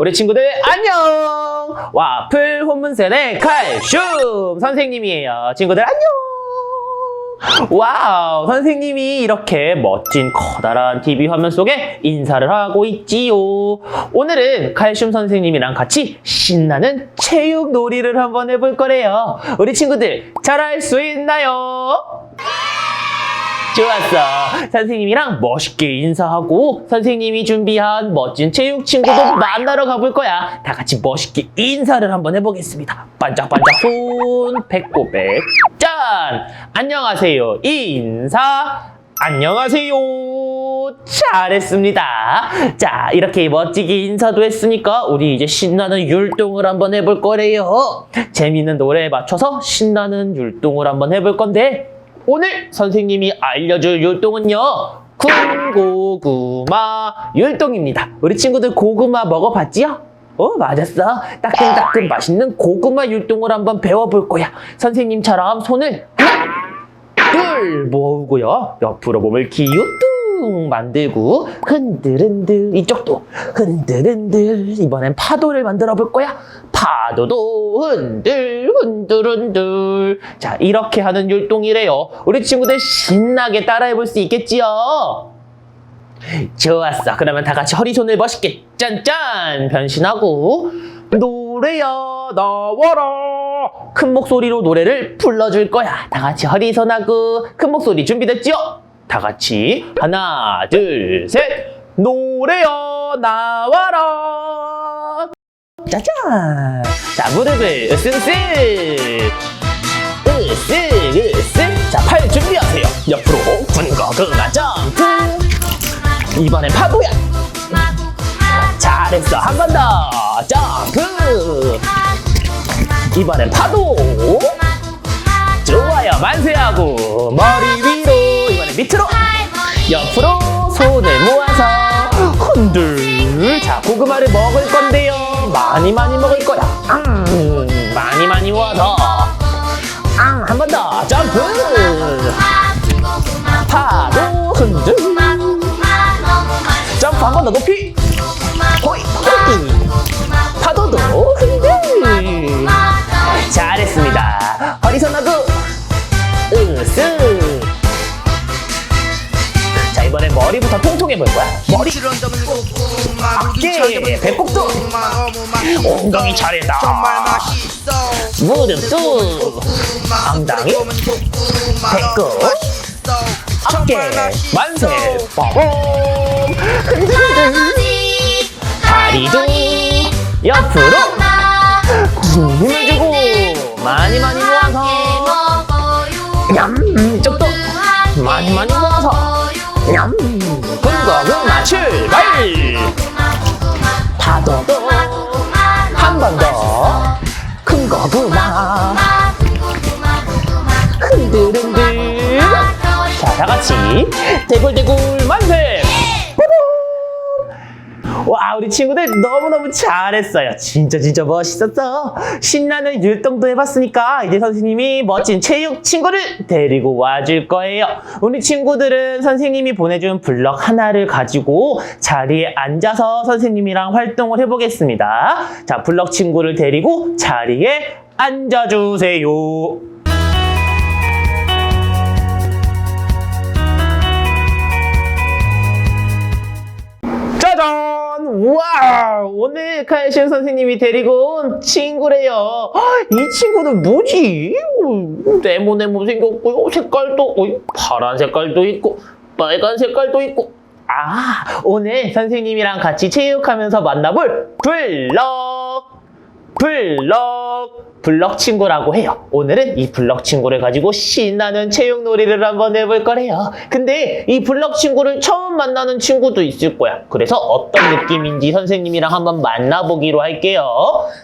우리 친구들 안녕! 와플 혼문센의 칼슘 선생님이에요. 친구들 안녕! 와우, 선생님이 이렇게 멋진 커다란 TV 화면 속에 인사를 하고 있지요. 오늘은 칼슘 선생님이랑 같이 신나는 체육 놀이를 한번 해볼 거래요. 우리 친구들 잘할 수 있나요? 좋았어. 선생님이랑 멋있게 인사하고 선생님이 준비한 멋진 체육 친구도 만나러 가볼 거야. 다 같이 멋있게 인사를 한번 해보겠습니다. 반짝반짝 손, 배꼽백. 짠! 안녕하세요. 인사. 안녕하세요. 잘했습니다. 자, 이렇게 멋지게 인사도 했으니까 우리 이제 신나는 율동을 한번 해볼 거래요. 재밌는 노래에 맞춰서 신나는 율동을 한번 해볼 건데 오늘 선생님이 알려줄 율동은요. 군고구마 율동입니다. 우리 친구들 고구마 먹어봤지요? 어, 맞았어. 따끈따끈 맛있는 고구마 율동을 한번 배워볼 거야. 선생님처럼 손을 하나, 둘 모으고요. 옆으로 몸을 기우 뚱 만들고 흔들흔들 이쪽도 흔들흔들 이번엔 파도를 만들어 볼 거야. 파도도 흔들 흔들흔들 자 이렇게 하는 율동이래요. 우리 친구들 신나게 따라해 볼 수 있겠지요? 좋았어. 그러면 다 같이 허리 손을 멋있게 짠짠 변신하고 노래야 나와라 큰 목소리로 노래를 불러줄 거야. 다 같이 허리 손하고 큰 목소리 준비됐죠? 다 같이 하나 둘 셋. 노래야 나와라. 짜잔. 자 무릎을 으쓱으쓱 으쓱 으쓱 자 팔 준비하세요. 옆으로 군거그가 점프. 이번엔 파도야. 잘했어. 한 번 더. 점프. 이번엔 파도. 좋아요. 만세하고 머리 위로 밑으로. 옆으로 손을 모아서 흔들 자 고구마를 먹을 건데요. 많이 많이 먹을 거야. 음, 많이 많이 모아서 음, 한번 더. 점프. 파도 흔들. 점프 한 번 더 높이. 호이. 호이 어깨 배꼽도. 엉덩이 차례다. 맛있어. 무릎도 엉덩이 배꼽 어깨 만세. 빠밤. 흔들흔들 다리도 옆으로 파도도 한번 더. 큰 거구마 흔들흔들. 자 다 같이 대굴대굴 만세 와 우리 친구들 너무너무 잘했어요. 진짜 진짜 멋있었어. 신나는 율동도 해봤으니까 이제 선생님이 멋진 체육 친구를 데리고 와줄 거예요. 우리 친구들은 선생님이 보내준 블럭 하나를 가지고 자리에 앉아서 선생님이랑 활동을 해보겠습니다. 자 블럭 친구를 데리고 자리에 앉아주세요 짜잔! 와! 오늘 칼슘 선생님이 데리고 온 친구래요. 아, 이 친구는 뭐지? 어, 네모네모 생겼고요. 색깔도 파란 색깔도 있고 빨간 색깔도 있고. 아, 오늘 선생님이랑 같이 체육하면서 만나볼 블럭! 블럭! 블럭 친구라고 해요. 오늘은 이 블럭 친구를 가지고 신나는 체육 놀이를 한번 해볼 거래요. 근데 이 블럭 친구를 처음 만나는 친구도 있을 거야. 그래서 어떤 느낌인지 선생님이랑 한번 만나보기로 할게요.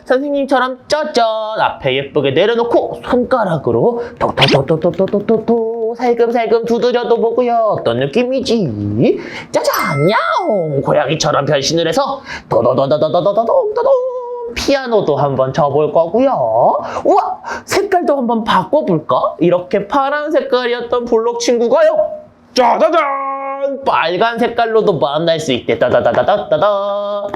선생님처럼 짜잔 앞에 예쁘게 내려놓고 손가락으로 톡톡톡톡톡톡톡톡 살금살금 두드려도 보고요. 어떤 느낌이지? 짜잔 야옹 고양이처럼 변신을 해서 도도도도도도도도도도 피아노도 한번 쳐볼 거고요. 우와! 색깔도 한번 바꿔볼까? 이렇게 파란 색깔이었던 블록 친구가요. 짜자잔! 빨간 색깔로도 만날 수 있대. 따다다다다다다.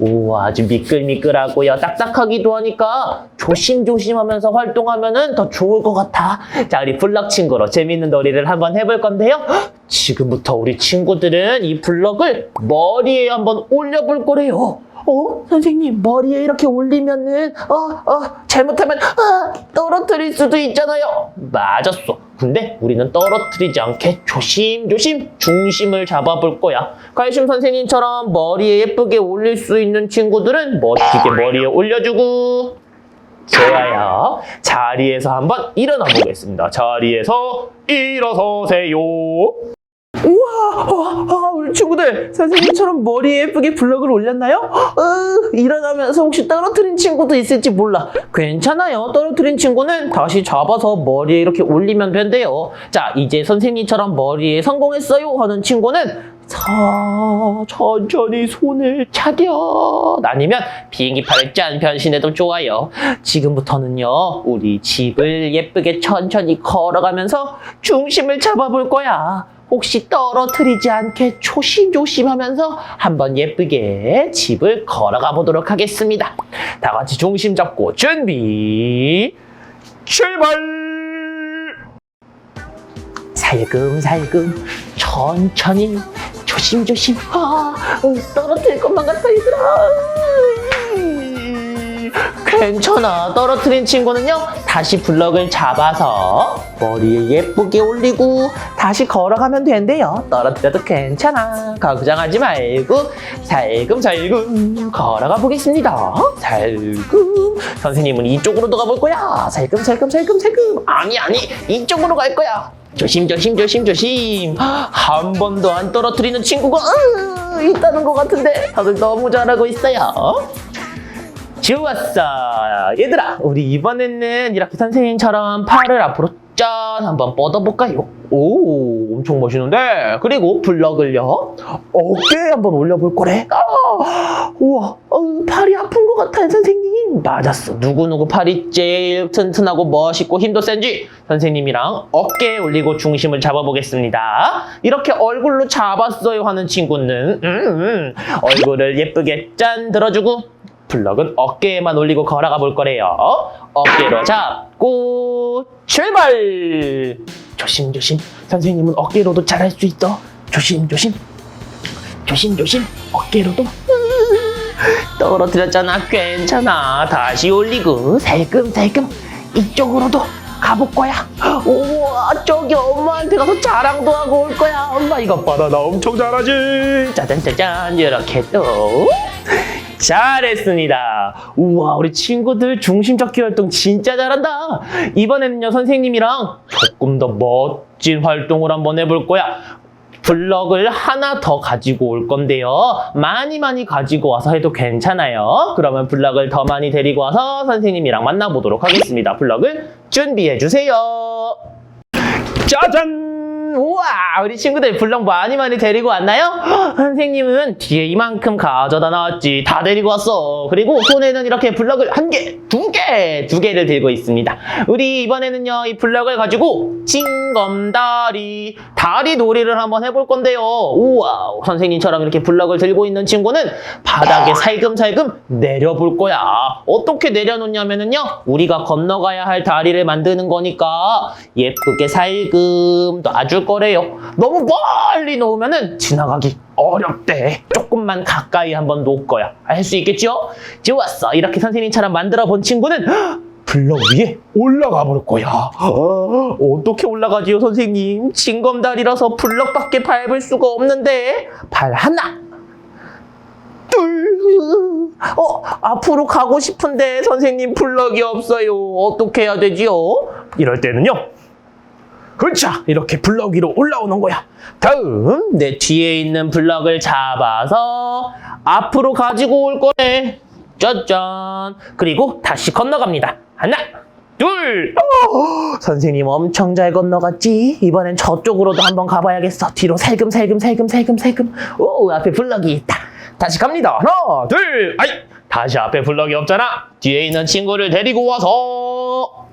오, 아주 미끌미끌하고요. 딱딱하기도 하니까 조심조심하면서 활동하면은 더 좋을 것 같아. 자, 우리 블럭 친구로 재밌는 놀이를 한번 해볼 건데요. 지금부터 우리 친구들은 이 블럭을 머리에 한번 올려볼 거래요. 어? 선생님, 머리에 이렇게 올리면은, 어, 어, 잘못하면, 아, 떨어뜨릴 수도 있잖아요. 맞았어. 근데 우리는 떨어뜨리지 않게 조심조심 중심을 잡아볼 거야. 칼슘 선생님처럼 머리에 예쁘게 올릴 수 있는 친구들은 멋지게 머리에 올려주고, 좋아요. 자리에서 한번 일어나 보겠습니다. 자리에서 일어서세요. 와, 우리 친구들 선생님처럼 머리에 예쁘게 블럭을 올렸나요? 어, 일어나면서 혹시 떨어뜨린 친구도 있을지 몰라. 괜찮아요. 떨어뜨린 친구는 다시 잡아서 머리에 이렇게 올리면 된대요. 자, 이제 선생님처럼 머리에 성공했어요 하는 친구는 자, 천천히 손을 차렷 아니면 비행기판을 짠 변신해도 좋아요. 지금부터는요, 우리 집을 예쁘게 천천히 걸어가면서 중심을 잡아볼 거야. 혹시 떨어뜨리지 않게 조심조심 하면서 한번 예쁘게 집을 걸어가 보도록 하겠습니다. 다 같이 중심 잡고 준비, 출발! 살금살금, 천천히, 조심조심. 아, 어, 떨어뜨릴 것만 같아, 얘들아. 괜찮아. 떨어뜨린 친구는요, 다시 블럭을 잡아서 머리에 예쁘게 올리고 다시 걸어가면 된대요. 떨어뜨려도 괜찮아. 걱정하지 말고 살금살금 걸어가 보겠습니다. 살금. 선생님은 이쪽으로도 가볼 거야. 살금살금 살금살금. 아니 아니 이쪽으로 갈 거야. 조심 조심 조심 조심. 한 번도 안 떨어뜨리는 친구가 으, 있다는 것 같은데 다들 너무 잘하고 있어요. 좋았어. 얘들아, 우리 이번에는 이렇게 선생님처럼 팔을 앞으로 짠 한번 뻗어볼까요? 오, 엄청 멋있는데? 그리고 블럭을요, 어깨에 한번 올려볼 거래. 아, 우와, 어, 팔이 아픈 것 같아요, 선생님. 맞았어. 누구누구 팔이 제일 튼튼하고 멋있고 힘도 센지 선생님이랑 어깨에 올리고 중심을 잡아보겠습니다. 이렇게 얼굴로 잡았어요 하는 친구는, 음, 음, 얼굴을 예쁘게 짠 들어주고, 블럭은 어깨에만 올리고 걸어가 볼 거래요. 어깨로 잡고 출발! 조심조심. 선생님은 어깨로도 잘할 수 있어. 조심조심. 조심조심. 어깨로도. 떨어뜨렸잖아. 괜찮아. 다시 올리고 살금살금 이쪽으로도 가볼 거야. 우와, 저기 엄마한테 가서 자랑도 하고 올 거야. 엄마 이것 봐라. 나 엄청 잘하지. 짜잔짜잔. 이렇게 또. 잘했습니다. 우와, 우리 친구들 중심 잡기 활동 진짜 잘한다. 이번에는요, 선생님이랑 조금 더 멋진 활동을 한번 해볼 거야. 블럭을 하나 더 가지고 올 건데요. 많이 많이 가지고 와서 해도 괜찮아요. 그러면 블럭을 더 많이 데리고 와서 선생님이랑 만나보도록 하겠습니다. 블럭을 준비해 주세요. 짜잔! 우와 우리 친구들 블럭 많이 많이 데리고 왔나요? 헉, 선생님은 뒤에 이만큼 가져다 놨지. 다 데리고 왔어. 그리고 손에는 이렇게 블럭을 한 개, 두 개, 두 개를 들고 있습니다. 우리 이번에는요 이 블럭을 가지고 징검다리 다리 놀이를 한번 해볼 건데요. 우와 선생님처럼 이렇게 블럭을 들고 있는 친구는 바닥에 살금살금 내려볼 거야. 어떻게 내려놓냐면은요 우리가 건너가야 할 다리를 만드는 거니까 예쁘게 살금 거래요. 너무 멀리 놓으면은 지나가기 어렵대. 조금만 가까이 한번 놓을 거야. 알수 있겠죠? 좋았어. 이렇게 선생님처럼 만들어 본 친구는 헉, 블럭 위에 올라가 볼 거야. 어, 어떻게 올라가지요, 선생님? 징검다리라서 블럭밖에 밟을 수가 없는데 발 하나, 둘. 어, 앞으로 가고 싶은데 선생님 블럭이 없어요. 어떻게 해야 되지요? 이럴 때는요. 그렇죠. 이렇게 블럭 위로 올라오는 거야. 다음 내 뒤에 있는 블럭을 잡아서 앞으로 가지고 올 거네. 짜잔. 그리고 다시 건너갑니다. 하나, 둘. 어, 선생님 엄청 잘 건너갔지. 이번엔 저쪽으로도 한번 가봐야겠어. 뒤로 살금 살금 살금 살금 살금. 오 앞에 블럭이 있다. 다시 갑니다. 하나, 둘. 아이 다시 앞에 블럭이 없잖아. 뒤에 있는 친구를 데리고 와서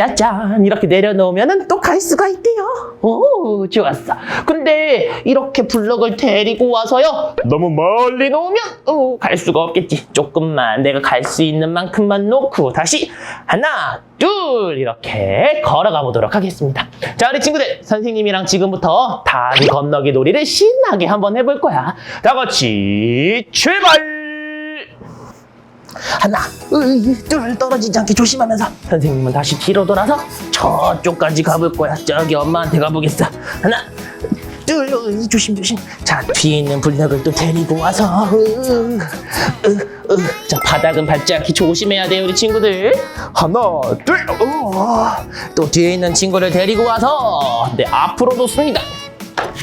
짜잔 이렇게 내려놓으면 또 갈 수가 있대요. 오 좋았어. 근데 이렇게 블럭을 데리고 와서요. 너무 멀리 놓으면 어, 갈 수가 없겠지. 조금만 내가 갈 수 있는 만큼만 놓고 다시 하나 둘 이렇게 걸어가 보도록 하겠습니다. 자 우리 친구들 선생님이랑 지금부터 다리 건너기 놀이를 신나게 한번 해볼 거야. 다 같이 출발! 하나, 둘 떨어지지 않게 조심하면서 선생님은 다시 뒤로 돌아서 저쪽까지 가볼 거야. 저기 엄마한테 가보겠어. 하나, 둘, 으이, 조심 조심. 자 뒤에 있는 블럭을 또 데리고 와서 으, 으, 으. 자 바닥은 밟지 않게 조심해야 돼요 우리 친구들. 하나, 둘, 어. 또 뒤에 있는 친구를 데리고 와서 네 앞으로 놓습니다.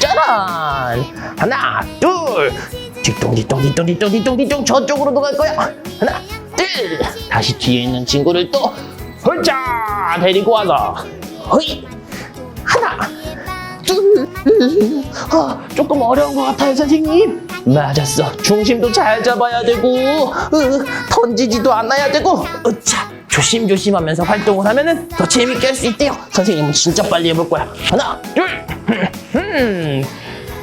짜란! 하나, 둘, 뒤뚱, 뒤뚱, 뒤뚱, 뒤뚱, 뒤뚱, 뒤뚱, 저쪽으로도 갈 거야. 하나, 둘, 다시 뒤에 있는 친구를 또 홀짝 데리고 와서, 허이, 하나, 둘, 아, 조금 어려운 것 같아요, 선생님. 맞았어. 중심도 잘 잡아야 되고, 으, 던지지도 않아야 되고, 으차. 조심조심 하면서 활동을 하면은 더 재밌게 할 수 있대요. 선생님은 진짜 빨리 해볼 거야. 하나, 둘, 음,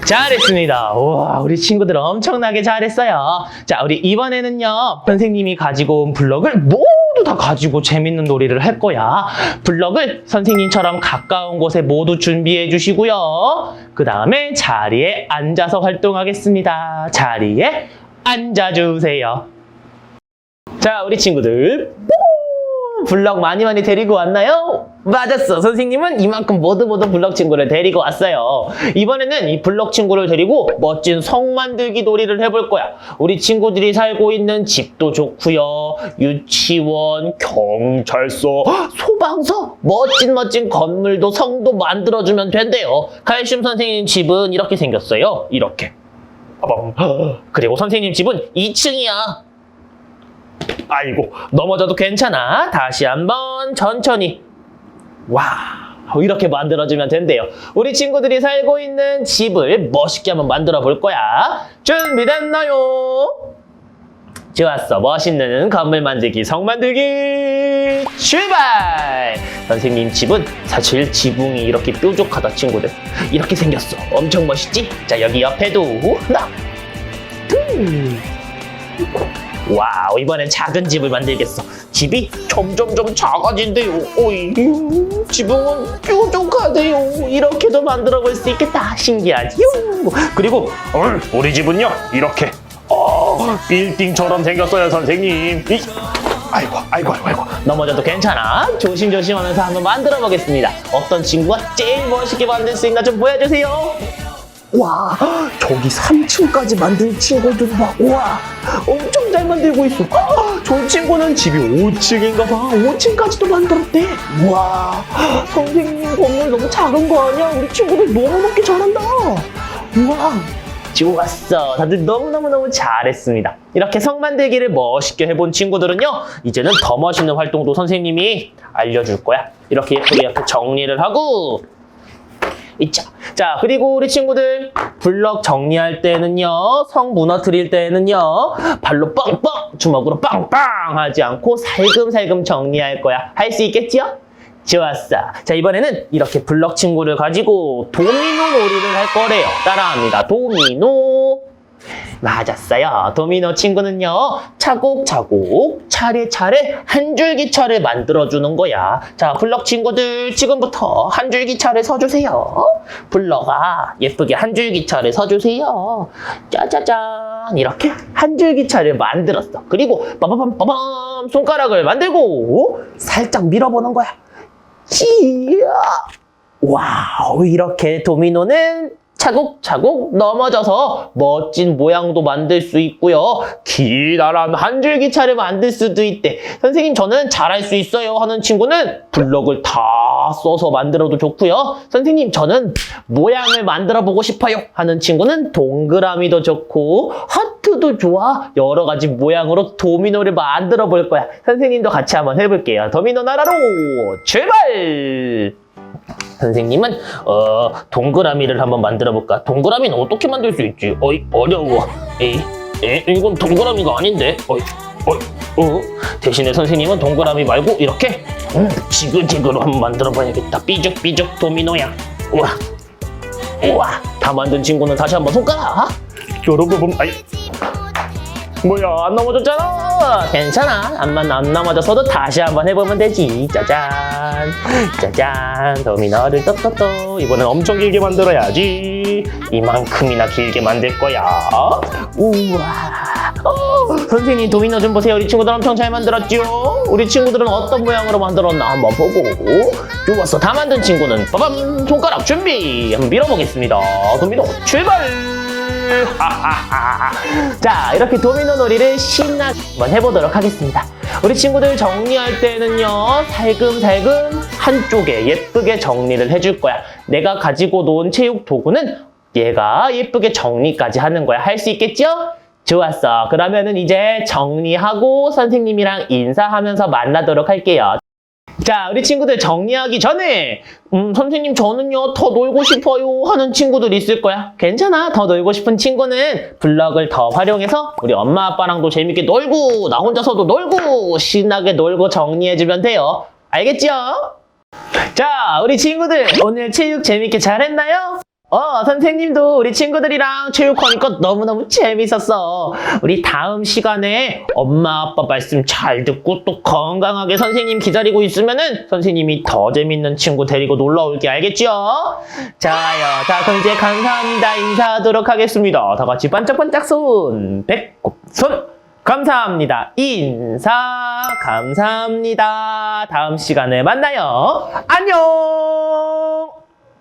잘했습니다. 우와, 우리 친구들 엄청나게 잘했어요. 자, 우리 이번에는요, 선생님이 가지고 온 블럭을 모두 다 가지고 재밌는 놀이를 할 거야. 블럭을 선생님처럼 가까운 곳에 모두 준비해 주시고요. 그 다음에 자리에 앉아서 활동하겠습니다. 자리에 앉아주세요. 자, 우리 친구들. 뽀! 블럭 많이 많이 데리고 왔나요? 맞았어. 선생님은 이만큼 모두 모두 블럭 친구를 데리고 왔어요. 이번에는 이 블럭 친구를 데리고 멋진 성 만들기 놀이를 해볼 거야. 우리 친구들이 살고 있는 집도 좋고요. 유치원, 경찰서, 소방서, 멋진 멋진 건물도 성도 만들어주면 된대요. 칼슘 선생님 집은 이렇게 생겼어요. 이렇게. 그리고 선생님 집은 2층이야. 아이고 넘어져도 괜찮아. 다시 한번 천천히. 와 이렇게 만들어주면 된대요. 우리 친구들이 살고 있는 집을 멋있게 한번 만들어 볼 거야. 준비됐나요? 좋았어. 멋있는 건물 만들기 성 만들기 출발! 선생님 집은 사실 지붕이 이렇게 뾰족하다 친구들. 이렇게 생겼어. 엄청 멋있지? 자 여기 옆에도 하나 둘 와우 이번엔 작은 집을 만들겠어. 집이 점점점 작아진대요. 오이 지붕은 뾰족하대요. 이렇게도 만들어 볼 수 있겠다. 신기하지요. 그리고 어, 우리 집은요 이렇게. 어, 빌딩처럼 생겼어요 선생님. 이, 아이고 아이고 아이고 아이고. 넘어져도 괜찮아. 조심조심 하면서 한번 만들어 보겠습니다. 어떤 친구가 제일 멋있게 만들 수 있나 좀 보여주세요 와. 저기 3층까지 만든 친구들 봐와. 엄청 잘 만들고 있어. 아, 저 친구는 집이 5층인가 봐. 5층까지도 만들었대. 와. 선생님 건물 너무 작은 거 아니야? 우리 친구들 너무너무 잘한다. 우와. 좋았어. 다들 너무너무너무 잘했습니다. 이렇게 성 만들기를 멋있게 해본 친구들은요, 이제는 더 멋있는 활동도 선생님이 알려줄 거야. 이렇게 예쁘게 이렇게 정리를 하고, 있자. 자, 그리고 우리 친구들, 블럭 정리할 때는요, 성 무너뜨릴 때는요, 발로 빵빵, 주먹으로 빵빵 하지 않고 살금살금 정리할 거야. 할 수 있겠지요? 좋았어. 자, 이번에는 이렇게 블럭 친구를 가지고 도미노 놀이를 할 거래요. 따라합니다. 도미노. 맞았어요. 도미노 친구는요, 차곡차곡, 차례차례 한 줄기 차를 만들어주는 거야. 자, 블럭 친구들, 지금부터 한 줄기 차를 서주세요. 블럭아, 예쁘게 한 줄기 차를 서주세요. 짜자잔. 이렇게 한 줄기 차를 만들었어. 그리고 빠바밤, 빠밤, 손가락을 만들고, 살짝 밀어보는 거야. 이야! 와우, 이렇게 도미노는 차곡차곡 넘어져서 멋진 모양도 만들 수 있고요. 기다란 한 줄기차를 만들 수도 있대. 선생님, 저는 잘할 수 있어요 하는 친구는 블럭을 다 써서 만들어도 좋고요. 선생님, 저는 모양을 만들어 보고 싶어요 하는 친구는 동그라미도 좋고 하트도 좋아. 여러 가지 모양으로 도미노를 만들어 볼 거야. 선생님도 같이 한번 해볼게요. 도미노 나라로 출발! 선생님은 어 동그라미를 한번 만들어 볼까? 동그라미는 어떻게 만들 수 있지? 어이 어려워. 에이, 에 이건 동그라미가 아닌데. 어이, 어이, 어? 대신에 선생님은 동그라미 말고 이렇게 음, 지그재그로 한번 만들어 봐야겠다. 삐죽삐죽 도미노야. 우와. 우와. 다 만든 친구는 다시 한번 손가락. 여러분, 아이, 뭐야, 안 넘어졌잖아. 괜찮아. 안만 안 넘어졌어도 다시 한번 해보면 되지. 짜잔. 짜잔. 도미노를 또또또. 이번엔 엄청 길게 만들어야지. 이만큼이나 길게 만들 거야. 우와. 어, 선생님 도미노 좀 보세요. 우리 친구들 엄청 잘 만들었죠? 우리 친구들은 어떤 모양으로 만들었나 한번 보고. 좋았어. 다 만든 친구는 빠밤 손가락 준비. 한번 밀어보겠습니다. 도미노 출발. 자, 이렇게 도미노 놀이를 신나게 한번 해보도록 하겠습니다. 우리 친구들 정리할 때는요, 살금살금 한쪽에 예쁘게 정리를 해줄 거야. 내가 가지고 논 체육 도구는 얘가 예쁘게 정리까지 하는 거야. 할 수 있겠죠? 좋았어. 그러면은 이제 정리하고 선생님이랑 인사하면서 만나도록 할게요. 자, 우리 친구들 정리하기 전에 음, 선생님 저는요 더 놀고 싶어요 하는 친구들 있을 거야. 괜찮아. 더 놀고 싶은 친구는 블럭을 더 활용해서 우리 엄마 아빠랑도 재밌게 놀고 나 혼자서도 놀고 신나게 놀고 정리해주면 돼요. 알겠죠? 자, 우리 친구들 오늘 체육 재밌게 잘했나요? 어, 선생님도 우리 친구들이랑 체육하니까 너무너무 재밌었어. 우리 다음 시간에 엄마 아빠 말씀 잘 듣고 또 건강하게 선생님 기다리고 있으면은 선생님이 더 재밌는 친구 데리고 놀러 올게 알겠죠? 자요. 자, 그럼 이제 감사합니다. 인사하도록 하겠습니다. 다 같이 반짝반짝 손, 배꼽, 손. 감사합니다. 인사, 감사합니다. 다음 시간에 만나요. 안녕!